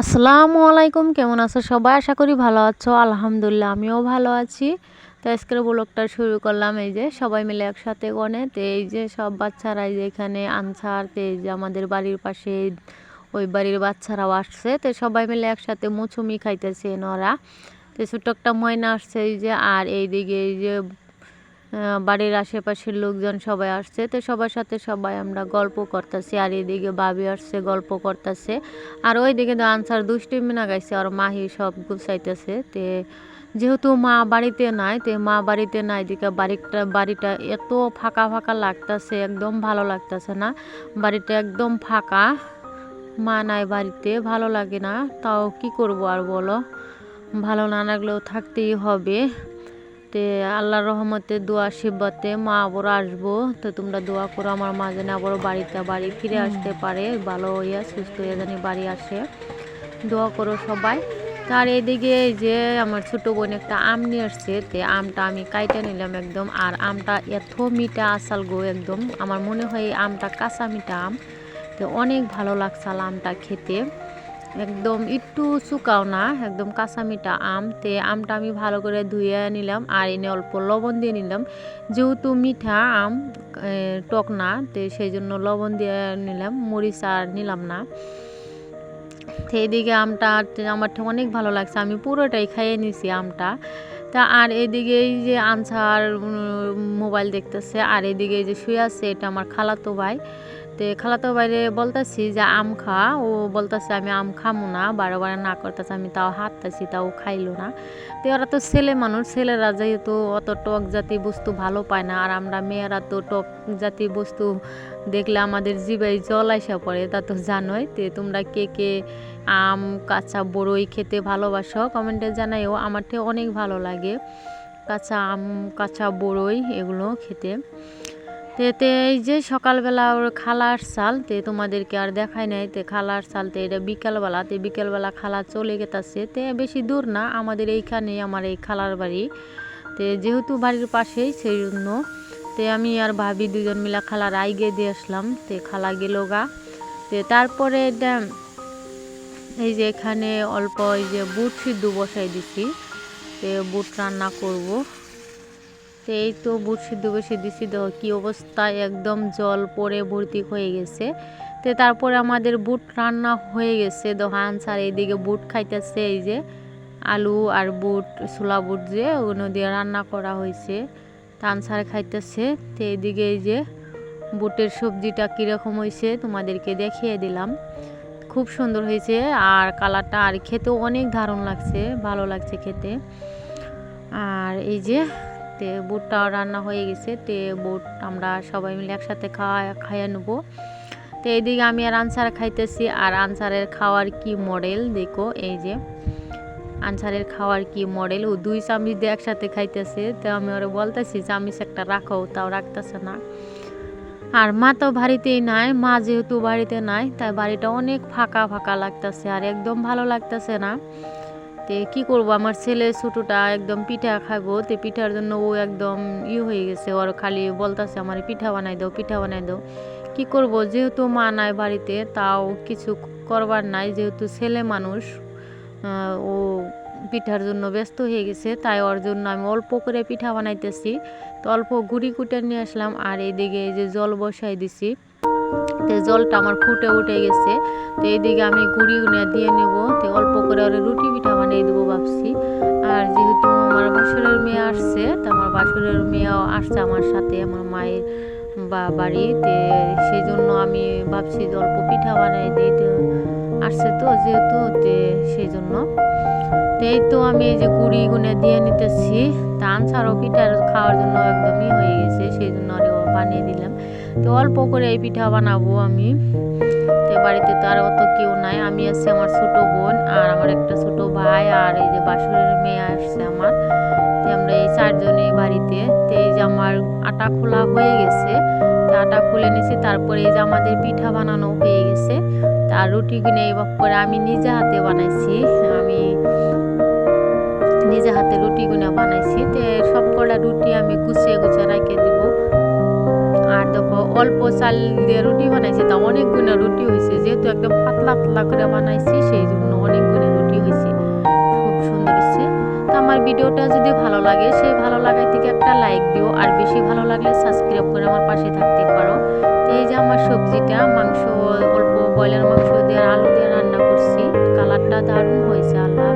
আসসালামু আলাইকুম, কেমন আছো সবাই? আশা করি ভালো আছো। আলহামদুলিল্লাহ, আমিও ভালো আছি। তো আজকের ব্লগটা শুরু করলাম এই যে সবাই মিলে একসাথে গনে তো এই যে সব বাচ্চারা এই যে এখানে আনসার, তো এই যে আমাদের বাড়ির পাশে ওই বাড়ির বাচ্চারাও আসছে। তো সবাই মিলে একসাথে মুচুমি খাইতেছে ওরা। তো ছোট্ট একটা ময়না আসছে এই যে, আর এইদিকে এই যে বাড়ির আশেপাশের লোকজন সবাই আসছে। তো সবার সাথে সবাই আমরা গল্প করতেছি, আর এদিকে বাবি আসছে, গল্প করতেছে। আর ওইদিকে তো আনসার দুষ্টিমি না গাইছে, আর মাহি সব গুছাইতেছে। তে যেহেতু মা বাড়িতে নাই, তে মা বাড়িতে নাই দিকে বাড়িটা বাড়িটা এত ফাঁকা ফাঁকা লাগতেছে, একদম ভালো লাগতেছে না। বাড়িটা একদম ফাঁকা, মা নাই বাড়িতে, ভালো লাগে না। তাও কি করব আর বলো? ভালো না লাগলেও থাকতেই হবে। তে আল্লাহর রহমতে দোয়া আশীর্বাদে মা আবার আসব। তো তোমরা দোয়া করো আমার মা যেন আবার বাড়িতে বাড়ি ফিরে আসতে পারে ভালো হইয়া সুস্থ হইয়া যেন বাড়ি আসে। দোয়া করো সবাই। তার এদিকে যে আমার ছোট বোন একটা আম নিয়ে আসছে তে আমটা আমি কাইটা নিলাম একদম। আর আমটা এত মিঠা আসাল গো একদম। আমার মনে হয় আমটা কাঁচা মিঠা আম। তো অনেক ভালো লাগছে আমটা খেতে। একদম একটু শুকাও না, একদম কাঁচা মিঠা আম। তে আমটা আমি ভালো করে ধুয়ে নিলাম আর এনে অল্প লবণ দিয়ে নিলাম। যেহেতু মিঠা আম টক না, তো সেই জন্য লবণ দিয়ে নিলাম, মরিচ আর নিলাম না। তো এদিকে আমটা আমার অনেক ভালো লাগছে, আমি পুরোটাই খাইয়ে নিছি আমটা। তা আর এদিকে এই যে আনসার মোবাইল দেখতেছে, আর এদিকে যে শুয়ে আছে, এটা আমার খালাতো ভাই। তো খালাতো বাইরে বলতেছি যে আম খা। ও বলতেছে, আমি আম খামো না বারে বারে না করতেছে, আমি তাও হাঁটতেছি, তাও খাইলো না। তো ওরা তো ছেলে মানুষ, ছেলেরা যেহেতু অত টক জাতি বস্তু ভালো পায় না, আর আমরা মেয়েরা তো টক জাতি বস্তু দেখলে আমাদের জিবাই জল আইসা পড়ে, তা তো জানোই। তো তোমরা কে কে আম, কাঁচা বড়ই খেতে ভালোবাসো, কমেন্টে জানাইও, আমার অনেক ভালো লাগে। কাঁচা আম, কাঁচা বড়ই, এগুলো খেতে। তে এই যে সকালবেলা ওর খালার সাল তে তোমাদেরকে আর দেখায় নাই, তে খালার সাল তে এটা বিকালবেলা, তে বিকালবেলা খালা চলে গেতাছে। তে বেশি দূর না, আমাদের এইখানে আমার এই খালার বাড়ি। তে যেহেতু বাড়ির পাশেই সেই জন্য তে আমি আর ভাবি দুজন মিলা খালার আইগে দিয়ে আসলাম। তে খালা গেল গা। তে তারপরে এটা এই যে এখানে অল্প এই যে বুট সিদ্ধ বসাই দিছি। তে বুট রান্না করব। এই তো বুট সিদ্ধ বসে দিছি দেখো কী অবস্থায় একদম জল পড়ে ভর্তি হয়ে গেছে। তো তারপরে আমাদের বুট রান্না হয়ে গেছে দেখো আনসার এইদিকে বুট খাইতেছে, এই যে আলু আর বুট, ছোলা বুট যে ওগুলো দিয়ে রান্না করা হয়েছে। তা আনসার খাইতেছে, তো এইদিকে এই যে বুটের সবজিটা কীরকম হয়েছে তোমাদেরকে দেখিয়ে দিলাম। খুব সুন্দর হয়েছে আর কালারটা আর খেতেও অনেক দারুণ লাগছে, ভালো লাগছে খেতে। আর এই যে তে বুটটাও রান্না হয়ে গেছে, তে বুট আমরা সবাই মিলে একসাথে খাওয়া, খাইয়ে নেব। তো এইদিকে আমি আর আনসার খাইতেছি, আর আনসারের খাওয়ার কি মডেল দেখো, এই যে। আনসারের খাওয়ার কি মডেল, ও দুই চামিচ দিয়ে একসাথে খাইতেছে, তো আমি ওরা বলতেছি, চামিচ একটা রাখো, তাও রাখতেছে না। আর মা তো বাড়িতেই নাই, মা যেহেতু বাড়িতে নাই, তাই বাড়িটা অনেক ফাঁকা ফাঁকা লাগতেছে, আর একদম ভালো লাগতেছে না। তে কি করব? আমার ছেলে ছোটোটা একদম পিঠা খাব, তে পিঠার জন্য ও একদম ই হয়ে গেছে। ওর খালি বলতেছে আমার, পিঠা বানাই দাও, পিঠা বানাই দাও। কি করব? যেহেতু মা নাই বাড়িতে, তাও কিছু করবার নাই। যেহেতু ছেলে মানুষ ও পিঠার জন্য ব্যস্ত হয়ে গেছে, তাই ওর জন্য আমি অল্প করে পিঠা বানাইতেছি। তো অল্প গুড়ি কুটে নিয়ে আসলাম, আর এইদিকে এই যে জল বসাই দিছি, তো জলটা আমার ফুটে উঠে গেছে। তো এইদিকে আমি গুড়ি দিয়ে নেব, তো অল্প করে রুটি পিঠা বানিয়ে দেবো ভাবছি। আর যেহেতু আমার বাসুরের মেয়ে আসছে, তো আমার বাসুরের মেয়েও আসছে আমার সাথে, আমার মায়ের বা বাড়িতে। সেই জন্য আমি ভাবছি যে অল্প পিঠা বানিয়ে দিই, তো আসছে তো যেহেতু সেই জন্য এই তো আমি এই যে কুড়ি গুনে দিয়ে নিতেছি। ধান ছাড়াও পিঠা খাওয়ার জন্য একদমই হয়ে গেছে সেই জন্য আরে বানিয়ে দিলাম। তো অল্প করে এই পিঠা বানাবো আমি। তো বাড়িতে তো আর অত কেউ নাই, আমি আছি আমার ছোট বোন আর আমার একটা ছোট ভাই আর এই যে বাসুরের মেয়ে আসছে আমার। তো আমরা এই চারজনই বাড়িতে। তো এই যে আমার আটা খোলা হয়ে গেছে। আটা খুলে নিছি তারপরে এই যে আমাদের পিঠা বানানো হয়ে গেছে। তার রুটি কিনে এবার করে আমি নিজে হাতে বানাইছি। আমি নিজে হাতে রুটি গুনা বানাইছি। তো সব কটা রুটি আমি কুচিয়ে গুছিয়ে রেখে দিব। আর দেখো, অল্প চাল দিয়ে রুটি বানাইছি। তা অনেকগুলো রুটি হয়েছে যেহেতু একদম পাতলা পাতলা করে বানাইছি, সেই ভিডিওটা যদি ভালো লাগে, সেই ভালো লাগার থেকে একটা লাইক দিও। আর বেশি ভালো লাগলে সাবস্ক্রাইব করে আমার পাশে থাকতে পারো। তো এই যে আমার সবজিটা, মাংস, অল্প ব্রয়লার মাংস দিয়ে আলু দিয়ে রান্না করছি। কালারটা দারুণ হয়েছে, আল্লাহ